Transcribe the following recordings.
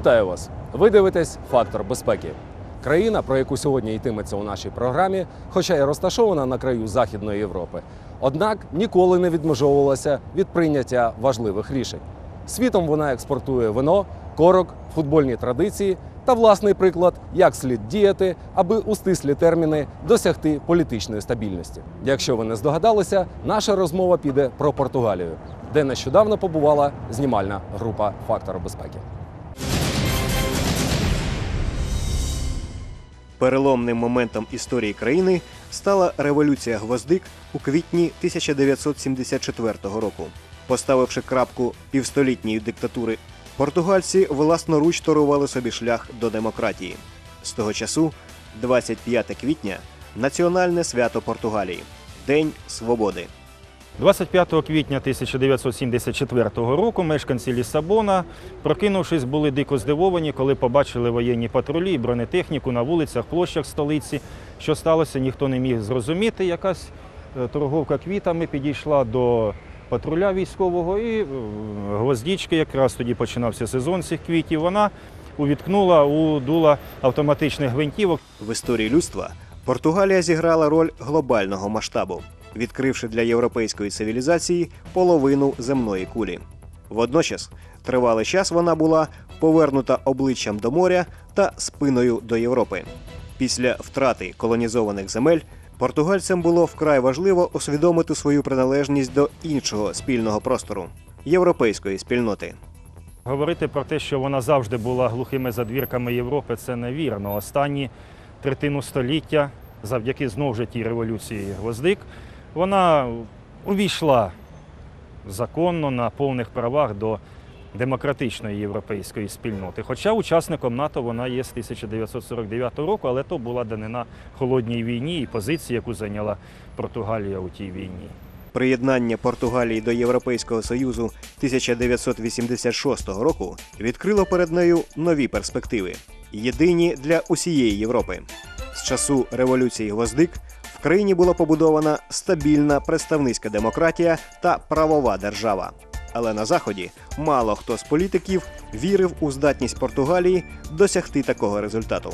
Вітаю вас! Ви дивитесь Фактор безпеки. Країна, про яку сьогодні йтиметься у нашій програмі, хоча й розташована на краю Західної Європи, однак ніколи не відмежовувалася від прийняття важливих рішень. Світом вона експортує вино, корок, футбольні традиції та власний приклад, як слід діяти, аби у стислі терміни досягти політичної стабільності. Якщо ви не здогадалися, наша розмова піде про Португалію, де нещодавно побувала знімальна група Фактор безпеки. Переломним моментом історії країни стала революція гвоздик у квітні 1974 року. Поставивши крапку півстолітньої диктатури, португальці власноруч торували собі шлях до демократії. З того часу, 25 квітня, національне свято Португалії День Свободи. 25 квітня 1974 року мешканці Лісабона, прокинувшись, були дико здивовані, коли побачили воєнні патрулі і бронетехніку на вулицях, площах столиці. Що сталося, ніхто не міг зрозуміти. Якась е, торговка квітами підійшла до патруля військового і е, гвоздічки, якраз тоді починався сезон цих квітів. Вона увіткнула у дула автоматичних гвинтівок. В історії людства Португалія зіграла роль глобального масштабу, відкривши для європейської цивілізації половину земної кулі. Водночас, тривалий час вона була повернута обличчям до моря та спиною до Європи. Після втрати колонізованих земель португальцям було вкрай важливо усвідомити свою приналежність до іншого спільного простору європейської спільноти. Говорити про те, що вона завжди була глухими задвірками Європи, це невірно. Останні третину століття, завдяки знову ж тій революції Гвоздик, вона увійшла законно на повних правах до демократичної європейської спільноти. Хоча учасником НАТО вона є з 1949 року, але то була данина холодній війні і позиції, яку зайняла Португалія у тій війні. Приєднання Португалії до Європейського Союзу 1986 року відкрило перед нею нові перспективи, єдині для усієї Європи. З часу революції Гвоздик в країні була побудована стабільна представницька демократія та правова держава. Але на заході мало хто з політиків вірив у здатність Португалії досягти такого результату.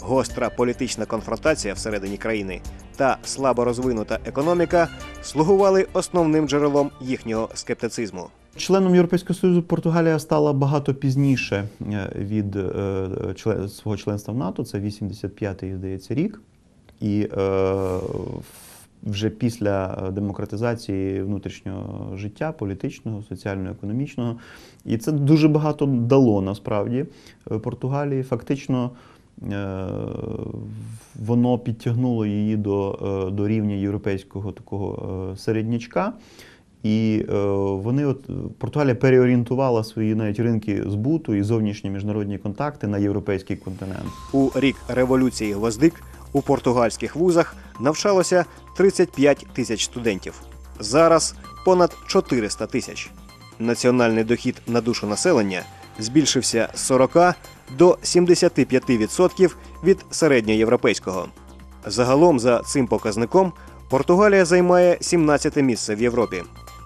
Гостра політична конфронтація всередині країни та слабо розвинута економіка слугували основним джерелом їхнього скептицизму. Членом Європейського Союзу Португалія стала багато пізніше е, від е, член- свого членства в НАТО. Це 85-й, здається, рік. І е, вже після демократизації внутрішнього життя, політичного, соціально-економічного. І це дуже багато дало насправді е, Португалії. Фактично е, воно підтягнуло її до, е, до рівня європейського такого е, середнячка. І е, вони от Португалія переорієнтувала свої навіть ринки збуту і зовнішні міжнародні контакти на європейський континент. У рік революції Гвоздик у португальських вузах навчалося 35 тисяч студентів. Зараз понад 400 тисяч. Національний дохід на душу населення збільшився з 40 до 75% від середньоєвропейського. Загалом за цим показником Португалія займає 17 місце в Європі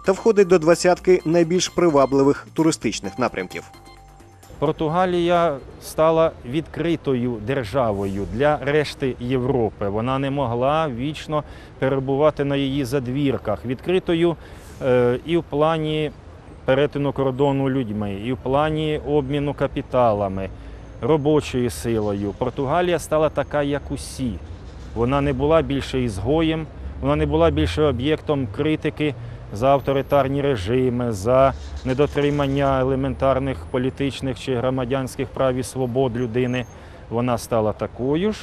та входить до двадцятки найбільш привабливих туристичних напрямків. Португалія стала відкритою державою для решти Європи. Вона не могла вічно перебувати на її задвірках. Відкритою е, і в плані перетину кордону людьми, і в плані обміну капіталами, робочою силою. Португалія стала така, як усі. Вона не була більше ізгоєм, вона не була більше об'єктом критики за авторитарні режими, за недотримання елементарних політичних чи громадянських прав і свобод людини. Вона стала такою ж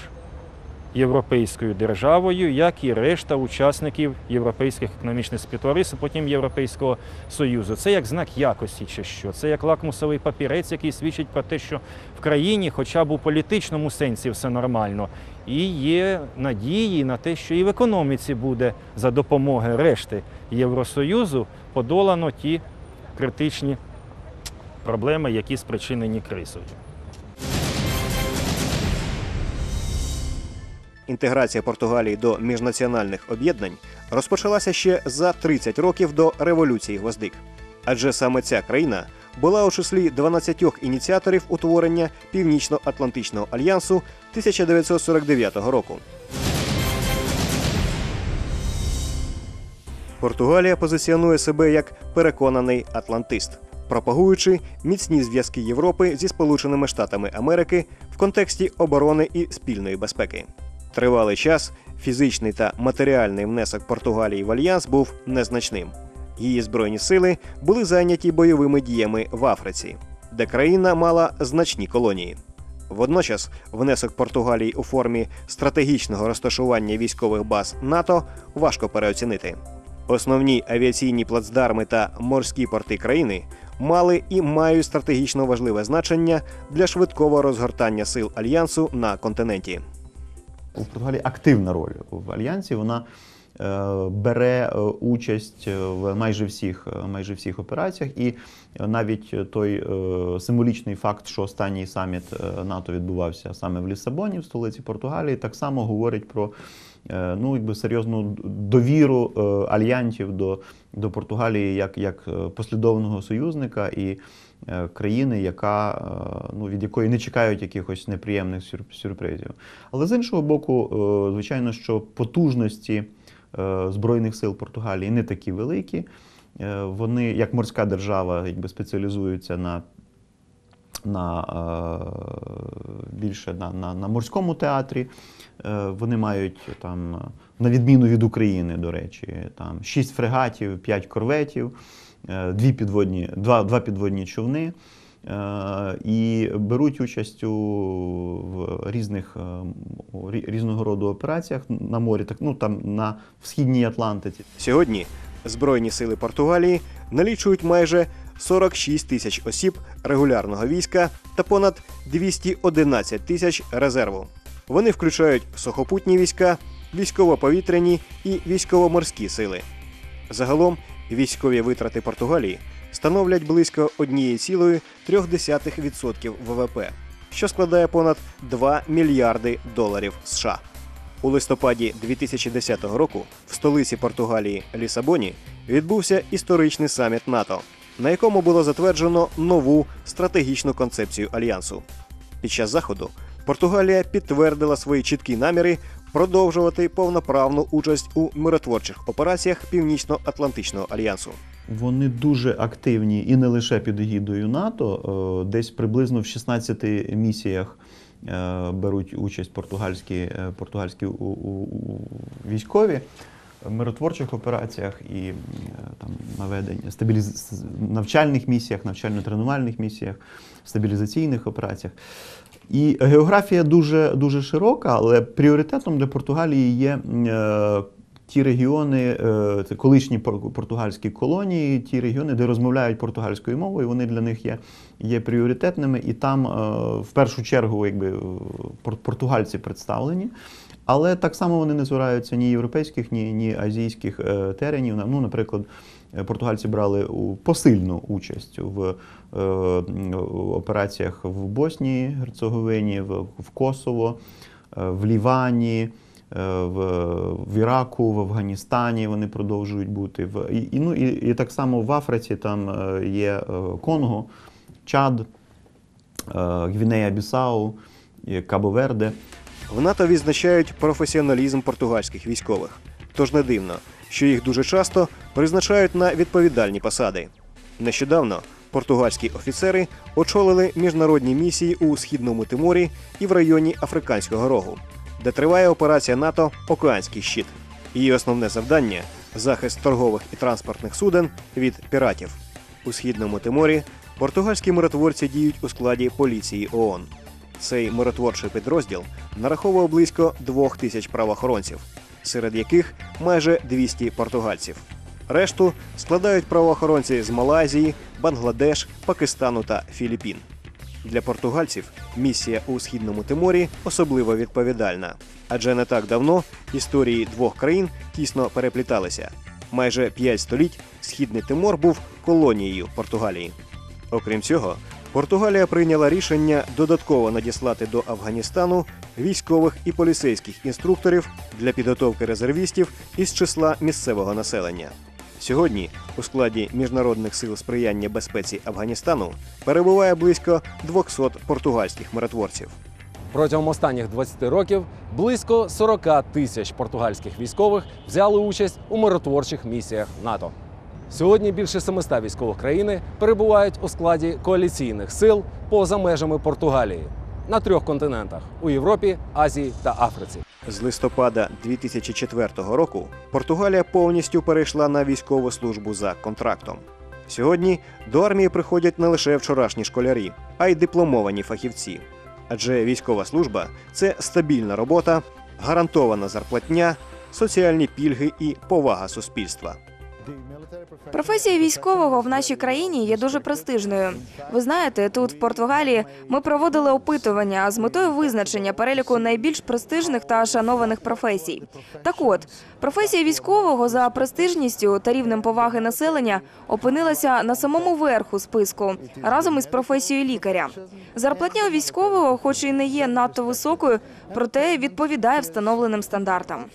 європейською державою, як і решта учасників європейських економічних співтовариств, потім Європейського Союзу. Це як знак якості чи що. Це як лакмусовий папірець, який свідчить про те, що в країні, хоча б у політичному сенсі, все нормально, і є надії на те, що і в економіці буде за допомогою решти Євросоюзу подолано ті критичні проблеми, які спричинені кризою. Інтеграція Португалії до міжнаціональних об'єднань розпочалася ще за 30 років до революції Гвоздик. Адже саме ця країна була у числі 12 ініціаторів утворення Північно-Атлантичного альянсу 1949 року. Португалія позиціонує себе як переконаний атлантист, пропагуючи міцні зв'язки Європи зі Сполученими Штатами Америки в контексті оборони і спільної безпеки. Тривалий час фізичний та матеріальний внесок Португалії в альянс був незначним. Її збройні сили були зайняті бойовими діями в Африці, де країна мала значні колонії. Водночас внесок Португалії у формі стратегічного розташування військових баз НАТО важко переоцінити. Основні авіаційні плацдарми та морські порти країни мали і мають стратегічно важливе значення для швидкого розгортання сил альянсу на континенті. У Португалії активна роль в альянсі. Вона бере е, участь в майже всіх, е, майже всіх операціях, і навіть той е, символічний факт, що останній саміт е, НАТО відбувався саме в Лісабоні, в столиці Португалії, так само говорить про е, ну, якби серйозну довіру е, альянтів до, до Португалії як, як е, послідовного союзника і е, країни, яка, е, ну, від якої не чекають якихось неприємних сюр- сюрпризів. Але з іншого боку, е, звичайно, що потужності е, Збройних сил Португалії не такі великі. Е, Вони, як морська держава, якби спеціалізуються на, на е, більше на, на, на морському театрі. Е, Вони мають там, на відміну від України, до речі, там 6 фрегатів, 5 корветів, е, дві підводні, два, два підводні човни. Е, І беруть участь у різних е, різного роду операціях на морі, так ну там на східній Атлантиці. Сьогодні Збройні сили Португалії налічують майже 46 тисяч осіб регулярного війська та понад 211 тисяч резерву. Вони включають сухопутні війська, військово-повітряні і військово-морські сили. Загалом військові витрати Португалії становлять близько 1,3% ВВП, що складає понад 2 мільярди доларів США. У листопаді 2010 року в столиці Португалії Лісабоні відбувся історичний саміт НАТО, на якому було затверджено нову стратегічну концепцію альянсу. Під час заходу Португалія підтвердила свої чіткі наміри продовжувати повноправну участь у миротворчих операціях Північно-Атлантичного альянсу. Вони дуже активні і не лише під егідою НАТО. Е, Десь приблизно в 16 місіях е, беруть участь португальські, е, португальські військові в миротворчих операціях і там наведення стабіліз... навчальних місіях, навчально-тренувальних місіях, стабілізаційних операціях. І географія дуже, дуже широка, але пріоритетом для Португалії є ті регіони, е, це колишні пор- португальські колонії, ті регіони, де розмовляють португальською мовою, вони для них є, є пріоритетними, і там е, в першу чергу якби, португальці представлені. Але так само вони не збираються ні європейських, ні, ні азійських е, теренів. Ну, наприклад, португальці брали посильну участь в операціях в Боснії, Герцеговині, в, Косово, в Лівані. Е, В, в Іраку, в Афганістані вони продовжують бути. В, і, ну, і, і так само в Африці там е, є е, Конго, Чад, Гвінея-Бісау, і Кабо-Верде. В НАТО відзначають професіоналізм португальських військових. Тож не дивно, що їх дуже часто призначають на відповідальні посади. Нещодавно португальські офіцери очолили міжнародні місії у східному Тиморі і в районі Африканського Рогу, де триває операція НАТО Океанський щит. Її основне завдання захист торгових і транспортних суден від піратів. У східному Тиморі португальські миротворці діють у складі поліції ООН. Цей миротворчий підрозділ нараховував близько двох тисяч правоохоронців, серед яких майже 200 португальців. Решту складають правоохоронці з Малайзії, Бангладеш, Пакистану та Філіппін. Для португальців місія у східному Тиморі особливо відповідальна, адже не так давно історії двох країн тісно перепліталися. Майже п'ять століть східний Тимор був колонією Португалії. Окрім цього, Португалія прийняла рішення додатково надіслати до Афганістану військових і поліцейських інструкторів для підготовки резервістів із числа місцевого населення. Сьогодні у складі міжнародних сил сприяння безпеці Афганістану перебуває близько 200 португальських миротворців. Протягом останніх 20 років близько 40 тисяч португальських військових взяли участь у миротворчих місіях НАТО. Сьогодні більше 700 військових країни перебувають у складі коаліційних сил поза межами Португалії на трьох континентах у Європі, Азії та Африці. З листопада 2004 року Португалія повністю перейшла на військову службу за контрактом. Сьогодні до армії приходять не лише вчорашні школярі, а й дипломовані фахівці. Адже військова служба це стабільна робота, гарантована зарплатня, соціальні пільги і повага суспільства. Професія військового в нашій країні є дуже престижною. Ви знаєте, тут в Португалії ми проводили опитування з метою визначення переліку найбільш престижних та шанованих професій. Так от, професія військового за престижністю та рівнем поваги населення опинилася на самому верху списку разом із професією лікаря. Зарплатня у військового, хоч і не є надто високою, проте відповідає встановленим стандартам.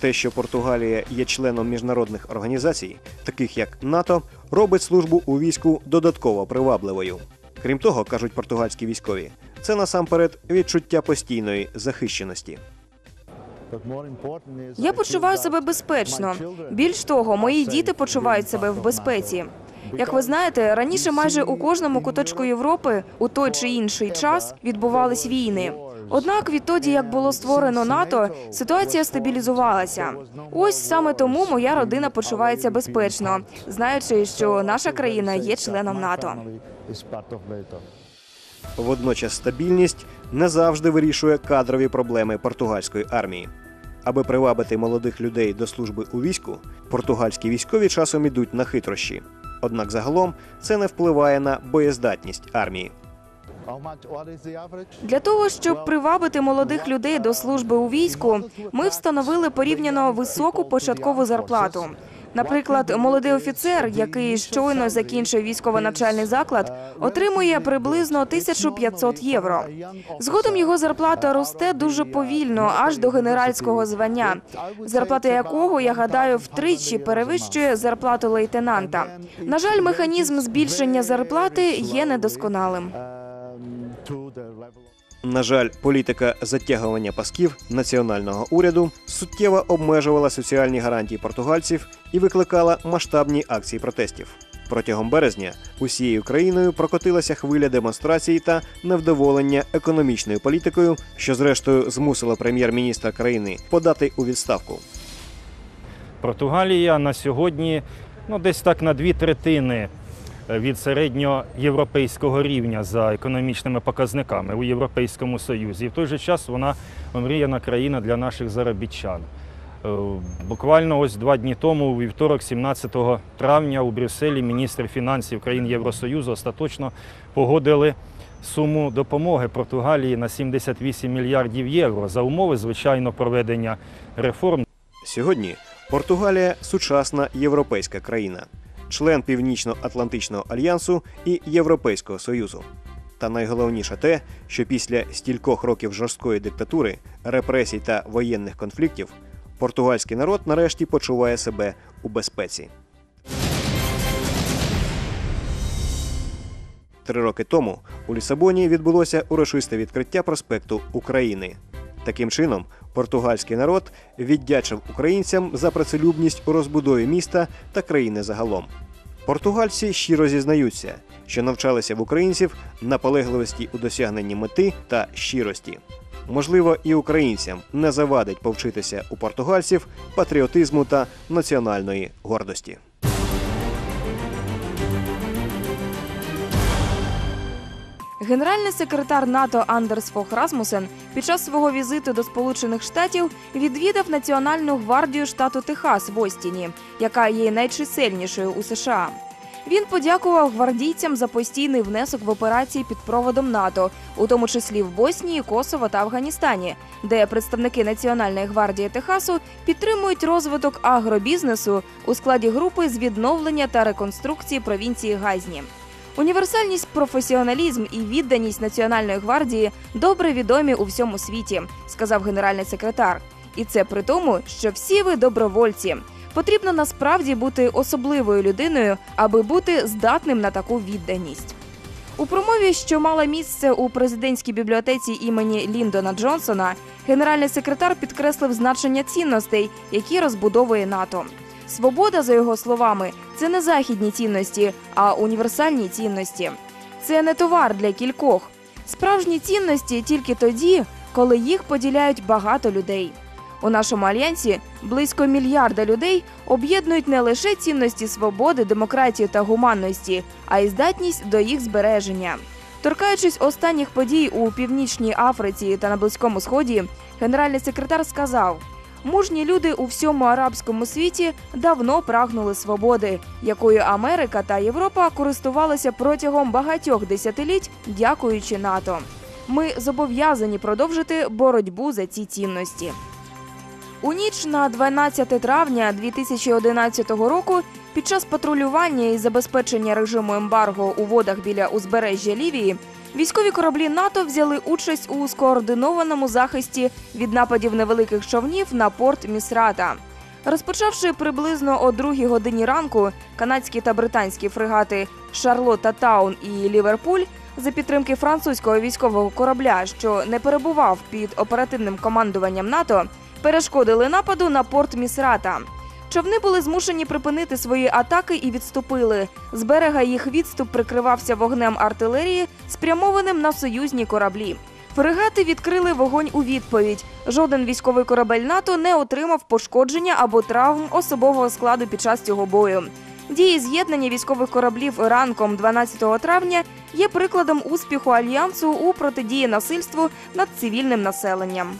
Те, що Португалія є членом міжнародних організацій, таких як НАТО, робить службу у війську додатково привабливою. Крім того, кажуть португальські військові, це насамперед відчуття постійної захищеності. Я почуваю себе безпечно. Більш того, мої діти почувають себе в безпеці. Як ви знаєте, раніше майже у кожному куточку Європи у той чи інший час відбувались війни. Однак, відтоді, як було створено НАТО, ситуація стабілізувалася. Ось саме тому моя родина почувається безпечно, знаючи, що наша країна є членом НАТО. Водночас стабільність не завжди вирішує кадрові проблеми португальської армії. Аби привабити молодих людей до служби у війську, португальські військові часом ідуть на хитрощі. Однак загалом це не впливає на боєздатність армії. Для того щоб привабити молодих людей до служби у війську, ми встановили порівняно високу початкову зарплату. Наприклад, молодий офіцер, який щойно закінчив військово-навчальний заклад, отримує приблизно 1500 євро. Згодом його зарплата росте дуже повільно, аж до генеральського звання, зарплата якого, я гадаю, втричі перевищує зарплату лейтенанта. На жаль, механізм збільшення зарплати є недосконалим. На жаль, політика затягування пасків національного уряду суттєво обмежувала соціальні гарантії португальців і викликала масштабні акції протестів. Протягом березня усією країною прокотилася хвиля демонстрацій та невдоволення економічною політикою, що зрештою змусило прем'єр-міністра країни подати у відставку. Португалія на сьогодні ну, десь так на дві третини від середньоєвропейського рівня за економічними показниками у Європейському Союзі. І в той же час вона омріяна країна для наших заробітчан. Е, Буквально ось два дні тому, у вівторок, 17 травня, у Брюсселі міністри фінансів країн Євросоюзу остаточно погодили суму допомоги Португалії на 78 мільярдів євро за умови, звичайно, проведення реформ Сьогодні Португалія сучасна європейська країна, член Північно-Атлантичного альянсу і Європейського Союзу. Та найголовніше те, що після стількох років жорсткої диктатури, репресій та воєнних конфліктів португальський народ нарешті почуває себе у безпеці. Три роки тому у Лісабоні відбулося урочисте відкриття проспекту України. Таким чином, португальський народ віддячив українцям за працелюбність у розбудові міста та країни загалом. Португальці щиро зізнаються, що навчалися в українців наполегливості у досягненні мети та щирості. Можливо, і українцям не завадить повчитися у португальців патріотизму та національної гордості. Генеральний секретар НАТО Андерс Фох Расмусен під час свого візиту до Сполучених Штатів відвідав Національну гвардію штату Техас в Остіні, яка є найчисельнішою у США. Він подякував гвардійцям за постійний внесок в операції під проводом НАТО, у тому числі в Боснії, Косово та Афганістані, де представники Національної гвардії Техасу підтримують розвиток агробізнесу у складі групи з відновлення та реконструкції провінції Газні. Універсальність, професіоналізм і відданість Національної гвардії добре відомі у всьому світі, сказав генеральний секретар. І це при тому, що всі ви добровольці. Потрібно насправді бути особливою людиною, аби бути здатним на таку відданість. У промові, що мала місце у президентській бібліотеці імені Ліндона Джонсона, генеральний секретар підкреслив значення цінностей, які розбудовує НАТО. Свобода, за його словами, це не західні цінності, а універсальні цінності. Це не товар для кількох. Справжні цінності тільки тоді, коли їх поділяють багато людей. У нашому альянсі близько мільярда людей об'єднують не лише цінності свободи, демократії та гуманності, а й здатність до їх збереження. Торкаючись останніх подій у північній Африці та на Близькому Сході, генеральний секретар сказав: мужні люди у всьому арабському світі давно прагнули свободи, якою Америка та Європа користувалися протягом багатьох десятиліть, дякуючи НАТО. Ми зобов'язані продовжити боротьбу за ці цінності. У ніч на 12 травня 2011 року під час патрулювання і забезпечення режиму ембарго у водах біля узбережжя Лівії військові кораблі НАТО взяли участь у скоординованому захисті від нападів невеликих човнів на порт Місрата. Розпочавши приблизно о другій годині ранку, канадські та британські фрегати Шарлотта Таун і Ліверпуль за підтримки французького військового корабля, що не перебував під оперативним командуванням НАТО, перешкодили нападу на порт Місрата. Човни були змушені припинити свої атаки і відступили. З берега їх відступ прикривався вогнем артилерії, спрямованим на союзні кораблі. Фрегати відкрили вогонь у відповідь. Жоден військовий корабель НАТО не отримав пошкодження або травм особового складу під час цього бою. Дії з'єднання військових кораблів ранком 12 травня є прикладом успіху альянсу у протидії насильству над цивільним населенням.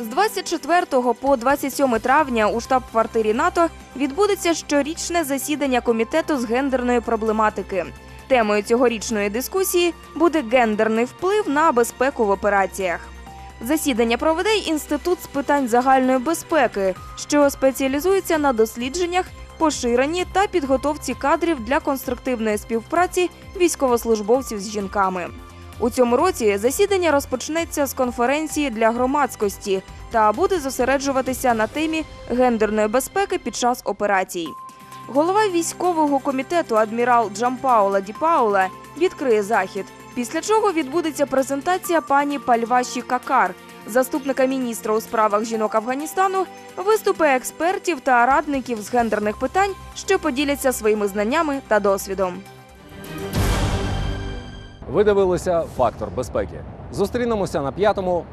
З 24 по 27 травня у штаб-квартирі НАТО відбудеться щорічне засідання комітету з гендерної проблематики. Темою цьогорічної дискусії буде гендерний вплив на безпеку в операціях. Засідання проведе інститут з питань загальної безпеки, що спеціалізується на дослідженнях, поширенні та підготовці кадрів для конструктивної співпраці військовослужбовців з жінками. У цьому році засідання розпочнеться з конференції для громадськості та буде зосереджуватися на темі гендерної безпеки під час операцій. Голова військового комітету адмірал Джампаула Ді Паула відкриє захід. Після чого відбудеться презентація пані Пальваші Какар, заступника міністра у справах жінок Афганістану, виступи експертів та радників з гендерних питань, що поділяться своїми знаннями та досвідом. Ви дивилися фактор безпеки. Зустрінемося на п'ятому